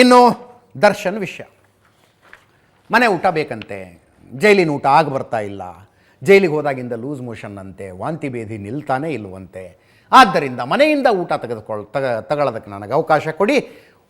ಇನ್ನು ದರ್ಶನ್ ವಿಷಯ. ಮನೆ ಊಟ ಬೇಕಂತೆ, ಜೈಲಿನ ಊಟ ಆಗ ಬರ್ತಾ ಇಲ್ಲ, ಜೈಲಿಗೆ ಹೋದಾಗಿಂದ ಲೂಸ್ ಮೋಷನ್ ಅಂತೆ, ವಾಂತಿ ಭೇದಿ ನಿಲ್ತಾನೆ ಇಲ್ಲವಂತೆ ಆದ್ದರಿಂದ ಮನೆಯಿಂದ ಊಟ ತೆಗೆದುಕೊಳ್, ತಗ ತಗೊಳ್ಳೋದಕ್ಕೆ ನನಗೆ ಅವಕಾಶ ಕೊಡಿ,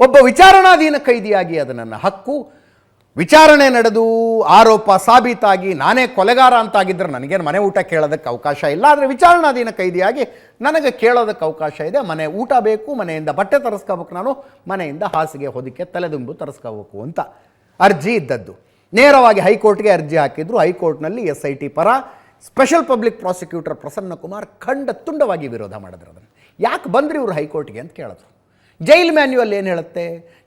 ಒಬ್ಬ ವಿಚಾರಣಾಧೀನ ಕೈದಿಯಾಗಿ ಅದು ನನ್ನ ಹಕ್ಕು ವಿಚಾರಣೆ ನಡೆದು ಆರೋಪ ಸಾಬೀತಾಗಿ ನಾನೇ ಕೊಲೆಗಾರ ಅಂತಾಗಿದ್ದರೆ ನನಗೇನು ಮನೆ ಊಟ ಕೇಳೋದಕ್ಕೆ ಅವಕಾಶ ಇಲ್ಲ. ಆದರೆ ವಿಚಾರಣಾಧೀನ ಕೈದಿಯಾಗಿ ನನಗೆ ಕೇಳೋದಕ್ಕೆ ಅವಕಾಶ ಇದೆ. ಮನೆ ಊಟ ಬೇಕು, ಮನೆಯಿಂದ ಬಟ್ಟೆ ತರಿಸ್ಕೋಬೇಕು ನಾನು, ಮನೆಯಿಂದ ಹಾಸಿಗೆ ಹೊದಿಕೆ, ತಲೆದುಂಬು ತರಿಸ್ಕೋಬೇಕು ಅಂತ ಅರ್ಜಿ ಇದ್ದದ್ದು. ನೇರವಾಗಿ ಹೈಕೋರ್ಟ್ಗೆ ಅರ್ಜಿ ಹಾಕಿದ್ರು. ಹೈಕೋರ್ಟ್ನಲ್ಲಿ ಎಸ್ ಐ ಟಿ ಪರ special public prosecutor Prasanna Kumar ಖಂಡ ತುಂಡವಾಗಿ ವಿರೋಧ ಮಾಡಿದ್ರು ಅದನ್ನು. ಯಾಕೆ ಬಂದ್ರಿ ಇವರು ಹೈಕೋರ್ಟ್ಗೆ ಅಂತ ಕೇಳಿದ್ರು. ಜೈಲ್ ಮ್ಯಾನ್ಯುವಲ್ ಏನು ಹೇಳುತ್ತೆ?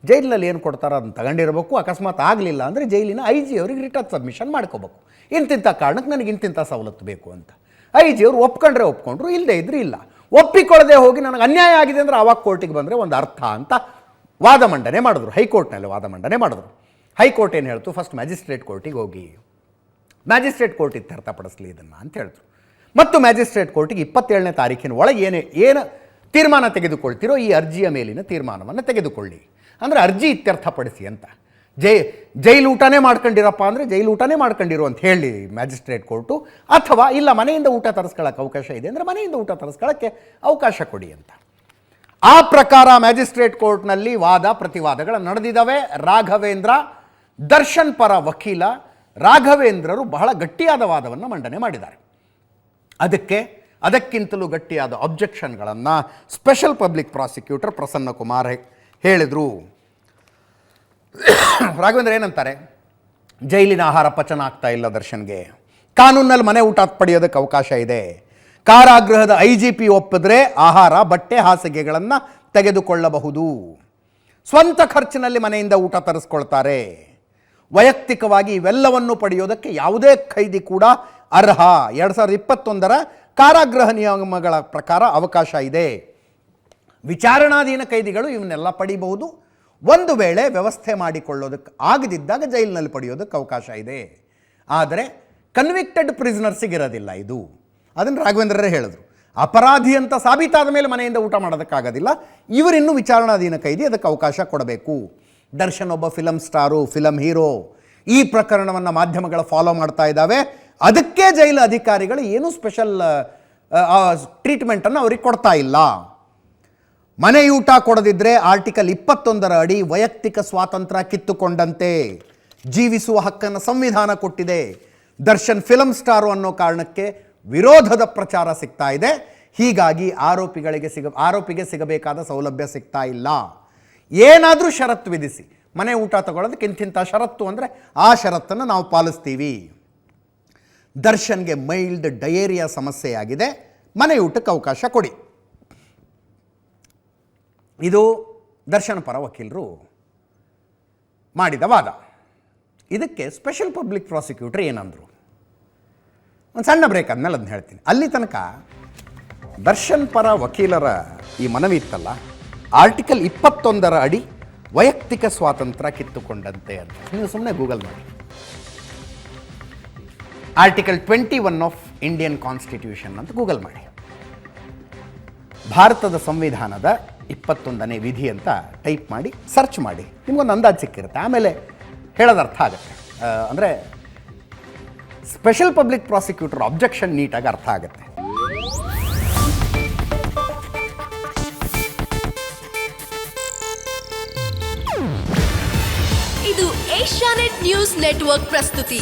ಜೈಲಿನಲ್ಲಿ ಏನು ಕೊಡ್ತಾರೋ ಅದನ್ನು ತಗೊಂಡಿರಬೇಕು, ಅಕಸ್ಮಾತ್ ಆಗಲಿಲ್ಲ ಅಂದರೆ ಜೈಲಿನ ಐ ಜಿ ಅವ್ರಿಗೆ ರಿಟರ್ನ್ ಸಬ್ಮಿಷನ್ ಮಾಡ್ಕೋಬೇಕು. ಇಂತಿಂಥ ಕಾರಣಕ್ಕೆ ನನಗೆ ಇಂತಿಂಥ ಸವಲತ್ತು ಬೇಕು ಅಂತ. ಐ ಜಿ ಅವರು ಒಪ್ಕೊಂಡ್ರೆ ಒಪ್ಕೊಂಡ್ರು ಇಲ್ಲದೆ ಇದ್ರೆ ಇಲ್ಲ. ಒಪ್ಪಿಕೊಳ್ಳದೆ ಹೋಗಿ ನನಗೆ ಅನ್ಯಾಯ ಆಗಿದೆ ಅಂದರೆ ಆವಾಗ ಕೋರ್ಟಿಗೆ ಬಂದರೆ ಒಂದು ಅರ್ಥ ಅಂತ ವಾದ ಮಂಡನೆ ಮಾಡಿದ್ರು. ಹೈಕೋರ್ಟ್ನಲ್ಲಿ ವಾದ ಮಂಡನೆ ಮಾಡಿದ್ರು. ಹೈಕೋರ್ಟ್ ಏನು ಹೇಳ್ತು? ಫಸ್ಟ್ ಮ್ಯಾಜಿಸ್ಟ್ರೇಟ್ ಕೋರ್ಟಿಗೆ ಹೋಗಿ. ಮ್ಯಾಜಿಸ್ಟ್ರೇಟ್ ಕೋರ್ಟ್ ಇತ್ಯರ್ಥಪಡಿಸಲಿ ಇದನ್ನು ಅಂತ ಹೇಳಿದ್ರು. ಮತ್ತು ಮ್ಯಾಜಿಸ್ಟ್ರೇಟ್ ಕೋರ್ಟಿಗೆ ಇಪ್ಪತ್ತೇಳನೇ ತಾರೀಕಿನ ಒಳಗೆ ಏನೇ ಏನು ತೀರ್ಮಾನ ತೆಗೆದುಕೊಳ್ತಿರೋ ಈ ಅರ್ಜಿಯ ಮೇಲಿನ ತೀರ್ಮಾನವನ್ನು ತೆಗೆದುಕೊಳ್ಳಿ. ಅಂದರೆ ಅರ್ಜಿ ಇತ್ಯರ್ಥಪಡಿಸಿ ಅಂತ. ಜೈ, ಜೈಲು ಊಟನೇ ಮಾಡ್ಕೊಂಡಿರಪ್ಪ ಅಂದರೆ ಜೈಲು ಊಟನೇ ಮಾಡ್ಕೊಂಡಿರು ಅಂತ ಹೇಳಿ ಮ್ಯಾಜಿಸ್ಟ್ರೇಟ್ ಕೋರ್ಟು. ಅಥವಾ ಇಲ್ಲ, ಮನೆಯಿಂದ ಊಟ ತರಿಸ್ಕೊಳ್ಳೋಕೆ ಅವಕಾಶ ಇದೆ ಅಂದರೆ ಮನೆಯಿಂದ ಊಟ ತರಿಸ್ಕೊಳ್ಳೋಕ್ಕೆ ಅವಕಾಶ ಕೊಡಿ ಅಂತ. ಆ ಪ್ರಕಾರ ಮ್ಯಾಜಿಸ್ಟ್ರೇಟ್ ಕೋರ್ಟ್ನಲ್ಲಿ ವಾದ ಪ್ರತಿವಾದಗಳು ನಡೆದಿದ್ದಾವೆ. ರಾಘವೇಂದ್ರ, ದರ್ಶನ್ ಪರ ವಕೀಲ, ರಾಘವೇಂದ್ರರು ಬಹಳ ಗಟ್ಟಿಯಾದ ವಾದವನ್ನು ಮಂಡನೆ ಮಾಡಿದ್ದಾರೆ. ಅದಕ್ಕೆ ಅದಕ್ಕಿಂತಲೂ ಗಟ್ಟಿಯಾದ ಅಬ್ಜೆಕ್ಷನ್ಗಳನ್ನು special public prosecutor Prasanna Kumar ಹೇ- ಹೇಳಿದರು. ರಾಘವೇಂದ್ರ ಏನಂತಾರೆ? ಜೈಲಿನ ಆಹಾರ ಪಚನ ಆಗ್ತಾ ಇಲ್ಲ ದರ್ಶನ್ಗೆ. ಕಾನೂನಲ್ಲಿ ಮನೆ ಊಟ ಪಡೆಯೋದಕ್ಕೆ ಅವಕಾಶ ಇದೆ. ಕಾರಾಗೃಹದ ಐ ಜಿ ಪಿ ಒಪ್ಪಿದ್ರೆ ಆಹಾರ, ಬಟ್ಟೆ ಹಾಸಿಗೆಗಳನ್ನು ತೆಗೆದುಕೊಳ್ಳಬಹುದು. ಸ್ವಂತ ಖರ್ಚಿನಲ್ಲಿ ಮನೆಯಿಂದ ಊಟ ತರಿಸ್ಕೊಳ್ತಾರೆ. ವೈಯಕ್ತಿಕವಾಗಿ ಇವೆಲ್ಲವನ್ನು ಪಡೆಯೋದಕ್ಕೆ ಯಾವುದೇ ಖೈದಿ ಕೂಡ ಅರ್ಹ. ಎರಡು ಸಾವಿರದ ಇಪ್ಪತ್ತೊಂದರ ಕಾರಾಗೃಹ ನಿಯಮಗಳ ಪ್ರಕಾರ ಅವಕಾಶ ಇದೆ. ವಿಚಾರಣಾಧೀನ ಕೈದಿಗಳು ಇವನ್ನೆಲ್ಲ ಪಡಿಬಹುದು. ಒಂದು ವೇಳೆ ವ್ಯವಸ್ಥೆ ಮಾಡಿಕೊಳ್ಳೋದಕ್ಕೆ ಆಗದಿದ್ದಾಗ ಜೈಲಿನಲ್ಲಿ ಪಡೆಯೋದಕ್ಕೆ ಅವಕಾಶ ಇದೆ. ಆದರೆ ಕನ್ವಿಕ್ಟೆಡ್ ಪ್ರಿಸ್ನರ್ಸಿಗಿರೋದಿಲ್ಲ ಇದು. ಅದನ್ನು ರಾಘವೇಂದ್ರರೇ ಹೇಳಿದ್ರು. ಅಪರಾಧಿ ಅಂತ ಸಾಬೀತಾದ ಮೇಲೆ ಮನೆಯಿಂದ ಊಟ ಮಾಡೋದಕ್ಕಾಗೋದಿಲ್ಲ ಇವರಿನ್ನೂ ವಿಚಾರಣಾಧೀನ ಕೈದಿ ಅದಕ್ಕೆ ಅವಕಾಶ ಕೊಡಬೇಕು. ದರ್ಶನ್ ಒಬ್ಬ ಫಿಲಮ್ ಸ್ಟಾರು ಫಿಲಮ್ ಹೀರೋ ಈ ಪ್ರಕರಣವನ್ನು ಮಾಧ್ಯಮಗಳು ಫಾಲೋ ಮಾಡ್ತಾ ಇದ್ದಾವೆ. ಅದಕ್ಕೆ ಜೈಲು ಅಧಿಕಾರಿಗಳು ಏನೂ ಸ್ಪೆಷಲ್ ಟ್ರೀಟ್ಮೆಂಟನ್ನು ಅವ್ರಿಗೆ ಕೊಡ್ತಾ ಇಲ್ಲ. ಮನೆಯೂಟ ಕೊಡದಿದ್ರೆ ಆರ್ಟಿಕಲ್ ಇಪ್ಪತ್ತೊಂದರ ಅಡಿ ವೈಯಕ್ತಿಕ ಸ್ವಾತಂತ್ರ್ಯ ಕಿತ್ತುಕೊಂಡಂತೆ. ಜೀವಿಸುವ ಹಕ್ಕನ್ನು ಸಂವಿಧಾನ ಕೊಟ್ಟಿದೆ. ದರ್ಶನ್ ಫಿಲಮ್ ಸ್ಟಾರು ಅನ್ನೋ ಕಾರಣಕ್ಕೆ ವಿರೋಧದ ಪ್ರಚಾರ ಸಿಗ್ತಾ ಇದೆ. ಹೀಗಾಗಿ ಆರೋಪಿಗಳಿಗೆ ಸಿಗ, ಆರೋಪಿಗೆ ಸಿಗಬೇಕಾದ ಸೌಲಭ್ಯ ಸಿಗ್ತಾ ಇಲ್ಲ. ಏನಾದರೂ ಷರತ್ತು ವಿಧಿಸಿ. ಮನೆ ಊಟ ತಗೊಳ್ಳೋದಕ್ಕೆ ಇಂತಿಂಥ ಷರತ್ತು ಅಂದರೆ ಆ ಷರತ್ತನ್ನು ನಾವು ಪಾಲಿಸ್ತೀವಿ. ದರ್ಶನ್ಗೆ ಮೈಲ್ಡ್ ಡಯೇರಿಯಾ ಸಮಸ್ಯೆಯಾಗಿದೆ. ಮನೆ ಊಟಕ್ಕೆ ಅವಕಾಶ ಕೊಡಿ. ಇದು ದರ್ಶನ್ ಪರ ವಕೀಲರು ಮಾಡಿದ ವಾದ. ಇದಕ್ಕೆ ಸ್ಪೆಷಲ್ ಪಬ್ಲಿಕ್ ಪ್ರಾಸಿಕ್ಯೂಟರ್ ಏನಂದರು? ಒಂದು ಸಣ್ಣ ಬ್ರೇಕ್ ಆದಮೇಲೆ ಅದನ್ನ ಹೇಳ್ತೀನಿ. ಅಲ್ಲಿ ತನಕ ದರ್ಶನ್ ಪರ ವಕೀಲರ ಈ ಮನವಿ ಇತ್ತಲ್ಲ ಆರ್ಟಿಕಲ್ ಇಪ್ಪತ್ತೊಂದರ ಅಡಿ ವೈಯಕ್ತಿಕ ಸ್ವಾತಂತ್ರ್ಯ ಕಿತ್ತುಕೊಂಡಂತೆ ಅಂತ. ನೀವು ಸುಮ್ಮನೆ ಗೂಗಲ್ ಮಾಡಿ. Article twenty one of Indian constitution ಅಂತ ಗೂಗಲ್ ಮಾಡಿ. ಭಾರತದ ಸಂವಿಧಾನದ ಇಪ್ಪತ್ತೊಂದನೇ ವಿಧಿ ಅಂತ ಟೈಪ್ ಮಾಡಿ ಸರ್ಚ್ ಮಾಡಿ. ನಿಮಗೊಂದು ಅಂದಾಜು ಸಿಕ್ಕಿರುತ್ತೆ. ಆಮೇಲೆ ಹೇಳೋದು ಅರ್ಥ ಆಗುತ್ತೆ. ಅಂದರೆ ಸ್ಪೆಷಲ್ ಪಬ್ಲಿಕ್ ಪ್ರಾಸಿಕ್ಯೂಟರ್ ಅಬ್ಜೆಕ್ಷನ್ ನೀಟಾಗಿ ಅರ್ಥ ಆಗುತ್ತೆ. ಇದು ಏಷ್ಯಾನೆಟ್ ನ್ಯೂಸ್ ನೆಟ್ವರ್ಕ್ ಪ್ರಸ್ತುತಿ.